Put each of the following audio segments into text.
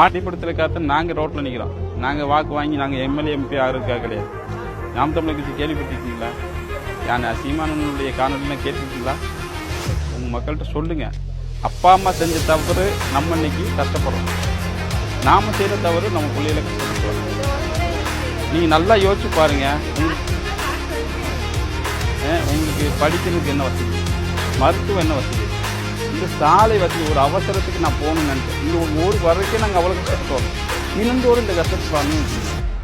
ஆடிப்படத்தில் காத்து நாங்கள் ரோட்டில் நிற்கிறோம் நாங்கள் வாக்கு வாங்கி நாங்கள் எம்எல்ஏ எம்பி ஆகிறதுக்காக கிடையாது. நாம் தமிழை கட்சி கேள்விப்பட்டிருக்கீங்களா? யானை சீமானனுடைய காணொலிலாம் கேட்டிருக்கீங்களா? உங்கள் மக்கள்கிட்ட சொல்லுங்கள் அப்பா அம்மா செஞ்ச தவறு நம்ம இன்னைக்கு கஷ்டப்படுறோம். நாம் செய்கிற தவறு நம்ம பிள்ளைகளை கஷ்டப்படுறோம் நீங்கள் நல்லா யோசிச்சு பாருங்கள் உங்களுக்கு படிக்கிறதுக்கு என்ன வசதி? மருத்துவம் என்ன வசதி? இந்த சாலை வசதி ஒரு அவசரத்துக்கு நான் போகணும்னு நினைச்சேன். இந்த ஒரு ஊர் வரைக்கும் நாங்கள் அவ்வளோ கஷ்டப்பட்டோம். தினந்தோறும் இந்த கஷ்டப்படுறாங்க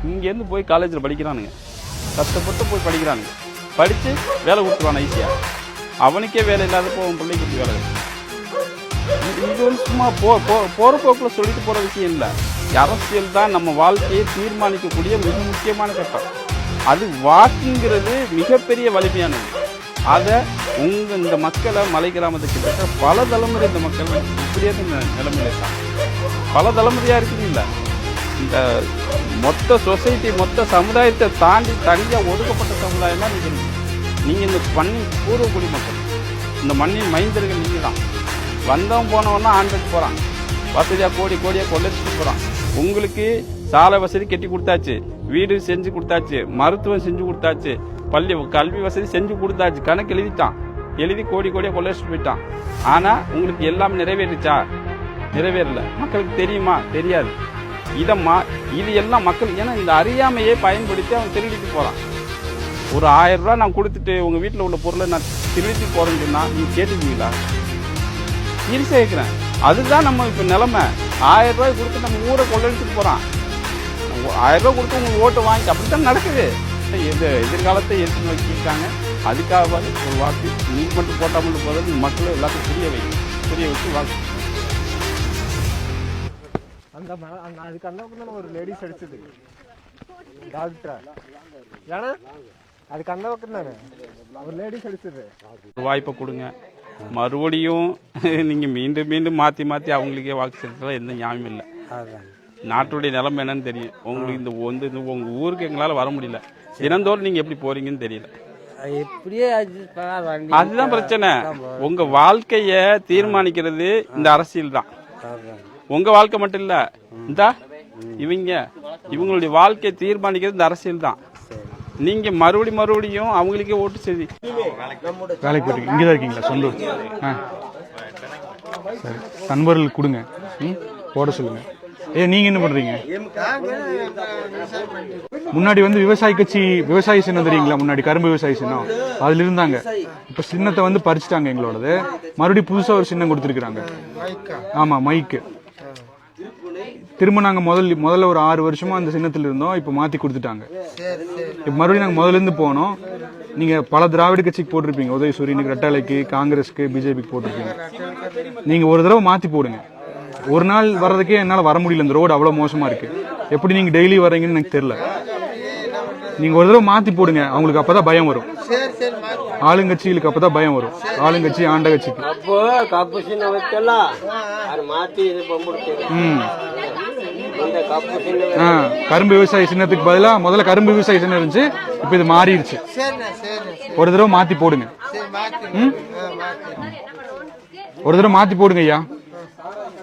இங்கேருந்து போய் காலேஜில் படிக்கிறானுங்க. கஷ்டப்பட்டு போய் படிக்கிறானுங்க. படித்து வேலை கொடுத்துருவான் ஈஸியாக அவனுக்கே வேலை இல்லாதப்போ அவன் பிள்ளைக்கு வேலை இது இது வந்து சும்மா போ போ- போக்கில் சொல்லிட்டு போகிற விஷயம் இல்லை. அரசியல் தான் நம்ம வாழ்க்கையை தீர்மானிக்கக்கூடிய மிக முக்கியமான கட்டம். அது வாக்குங்கிறது மிகப்பெரிய வலிமையானது. அதை உங்க இந்த மக்களை மலை கிராமத்துக்கு கிட்ட பல தலைமுறை இந்த மக்கள் இப்படியே இந்த நிலைமையில தான் பல தலைமுறையா இருக்குதுல்ல. இந்த மொத்த சொசைட்டி மொத்த சமுதாயத்தை தாண்டி தனியாக ஒடுக்கப்பட்ட சமுதாயம் தான் நீங்கள் இந்த மண்ணின் பூர்வ குடிமக்கள் இந்த மண்ணின் மைந்தர்கள் நீங்கள் தான். வந்தவன் போனவன்னா ஆண்டுக்கு போகிறான் வசதியாக கோடி கோடியாக கொள்ளடிச்சுட்டு போகிறான் உங்களுக்கு சாலை வசதி கட்டி கொடுத்தாச்சு. வீடு செஞ்சு கொடுத்தாச்சு. மருத்துவம் செஞ்சு கொடுத்தாச்சு. பள்ளி கல்வி வசதி செஞ்சு கொடுத்தாச்சு. கணக்கு எழுதிட்டான். எழுதி கோடி கோடியாக கொள்ளடிச்சுட்டு போயிட்டான். ஆனா உங்களுக்கு எல்லாம் நிறைவேறிச்சா? நிறைவேறல. மக்களுக்கு தெரியுமா? தெரியாது. இதம்மா இது எல்லாம் மக்கள் ஏன்னா இந்த அறியாமையை பயன்படுத்தி அவன் திருடிட்டு போறான். ஒரு ஆயிரம் ரூபா நான் கொடுத்துட்டு உங்க வீட்டில் உள்ள பொருளை நான் திருடிட்டு போறேன்னு சொன்னா நீங்க கேட்டுக்குவீங்களா சீரியஸாக கேட்குறேன். அதுதான் நம்ம இப்போ நிலமை. ஆயிரம் ரூபாய் கொடுத்து நம்ம ஊரை கொள்ளடிச்சுட்டு போகிறான் ஆயிரம் ரூபாய் கொடுத்து உங்களுக்கு ஓட்டு வாங்கி அப்படி தான் நடக்குது. எது எதிர்காலத்தை எடுத்து நோக்கியிருக்காங்க அதுக்காக ஒரு வாக்கு நீங்க மட்டும் போட்டால் மட்டும் போதும் மக்கள் எல்லாத்தையும் புரிய வைக்கும் புரிய வச்சு வாக்கு. அந்த அதுக்கு அந்த பக்கம் ஒரு லேடிஸ் அடிச்சது. டாக்டர்? ஏன்னா அதுக்கு அந்த பக்கம் தானே? ஒரு லேடிஸ் அடிச்சது. வாய்ப்பை கொடுங்க. மறுபடியும் நீங்கள் மீண்டும் மீண்டும் மாற்றி மாற்றி அவங்களுக்கே வாக்கு செலுத்தலாம் எந்த நியாயமும் இல்லை. நாட்டுடைய நிலைமை என்னன்னு தெரியும். உங்களுக்கு இந்த வந்து இந்த உங்க ஊருக்கு எங்களால் வர முடியல. தினந்தோறும் நீங்கள் எப்படி போறீங்கன்னு தெரியல. அதுதான் பிரச்சனை. உங்க வாழ்க்கைய தீர்மானிக்கிறது இந்த அரசியல் தான். உங்க வாழ்க்கை மட்டும் இல்ல. இந்த இவங்க இவங்களுடைய வாழ்க்கையை தீர்மானிக்கிறது இந்த அரசியல் தான். நீங்க மறுபடி மறுபடியும் அவங்களுக்கே ஓட்டு செய்தி. வேலைக்கு போயிட்டு இங்கே தான் இருக்கீங்களா? சொந்தூர். ஆ. சரி. நண்பர்கள் கொடுங்க. ம்? போட சொல்லுங்க. ஏ நீங்க என்ன பண்றீங்க? முன்னாடி வந்து விவசாய கட்சி விவசாய சின்னம் தெரியுங்களா? முன்னாடி கரும்பு விவசாய சின்னம். அதுல இருந்தாங்க. இப்ப சின்னத்தை வந்து பறிச்சுட்டாங்க எங்களோடது. மறுபடியும் புதுசா ஒரு சின்னம் கொடுத்துருக்காங்க ஆமா மைக்கு. திரும்ப நாங்க முதல் முதல்ல ஒரு ஆறு வருஷமா அந்த சின்னத்துல இருந்தோம். இப்ப மாத்தி கொடுத்துட்டாங்க. இப்ப மறுபடியும் நாங்க முதல்ல இருந்து போனோம். நீங்க பல திராவிட கட்சிக்கு போட்டிருப்பீங்க. உதயசூரியனுக்கு ரெட்டாலைக்கு காங்கிரஸ்க்கு பிஜேபிக்கு போட்டிருப்பீங்க. நீங்க ஒரு தடவை மாத்தி போடுங்க. ஒரு நாள் வர்றதுக்கே என்னால வர முடியல. இந்த ரோடு அவ்வளவு மோசமா இருக்கு. எப்படி நீங்க டெய்லி வர்றீங்கன்னு எனக்கு தெரியல. நீங்க ஒரு தடவை மாத்தி போடுங்க. அவங்களுக்கு அப்பதான் பயம் வரும். ஆளுங்கட்சிகளுக்கு அப்பதான் பயம் வரும். ஆளுங்கட்சி ஆண்ட கட்சிக்கு. அப்போ ம். கரும்பு விவசாய சின்னத்துக்கு பதிலா முதல்ல கரும்பு விவசாய சின்னம் இருந்துச்சு. இப்ப இது மாறிடுச்சு. ஒரு தடவை மாத்தி போடுங்க. ம்? ஒரு தடவை மாத்தி போடுங்க ஐயா?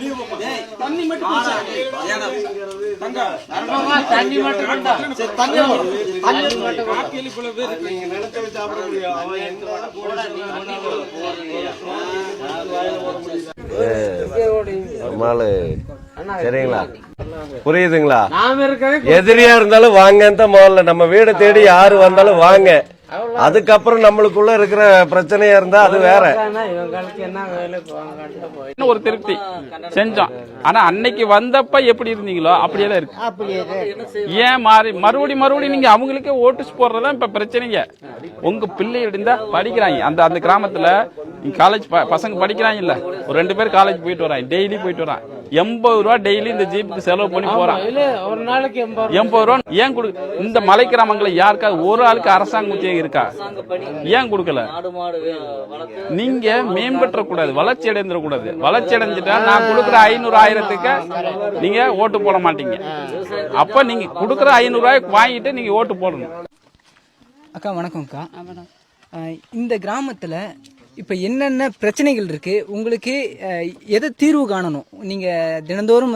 வருகிறேன் தண்ணி மட்டும் நம்மால சரிங்களா? புரியுதுங்களா? நாம இருக்கிறது எதிரியா இருந்தாலும் வாங்கன்னு தான் முதல்ல. நம்ம வீடை தேடி யாரு வந்தாலும் வாங்க. அதுக்கப்புறம் நம்மளுக்குள்ள இருக்கிற பிரச்சனையா இருந்தா அது வேற. என்ன ஒரு திருப்தி. செஞ்சோம். ஆனா அன்னைக்கு வந்தப்ப எப்படி இருந்தீங்களோ அப்படியே தான் இருக்கு. ஏன் மாறி மறுபடி மறுபடியும் நீங்க அவங்களுக்கே ஓட்டு போடுறதா இப்ப பிரச்சனைங்க. உங்க பிள்ளை இருந்தா படிக்கிறாங்க. அந்த அந்த கிராமத்துல காலேஜ் பசங்க படிக்கிறாங்க இல்ல ஒரு ரெண்டு பேர் காலேஜ் போயிட்டு வராங்க. டெய்லி போயிட்டு வரான் எண்பது ரூபா டெய்லி இந்த ஜீப்புக்கு செலவு பண்ணி போறான். இல்ல ஒரு நாளைக்கு எண்பது ரூபா. ஏன் கொடு இந்த மலை கிராமங்களை யாருக்காவது ஒரு ஆளுக்கு அரசாங்க உத்தியோகம் இருக்கா? ஏன் கொடுக்கல? நீங்க மேம்பற்ற கூடாது வளர்ச்சி அடைந்துட கூடாது வளர்ச்சி அடைஞ்சிட்டா நான் கொடுக்குற ஐநூறு ஆயிரத்துக்கு நீங்க ஓட்டு போட மாட்டீங்க. அப்ப நீங்க கொடுக்குற ஐநூறு ரூபாய்க்கு வாங்கிட்டு நீங்க ஓட்டு போடணும். அக்கா வணக்கம்க்கா. இந்த கிராமத்தில் இப்போ என்னென்ன பிரச்சனைகள் இருக்கு? உங்களுக்கு எதை தீர்வு காணணும்? நீங்கள் தினந்தோறும்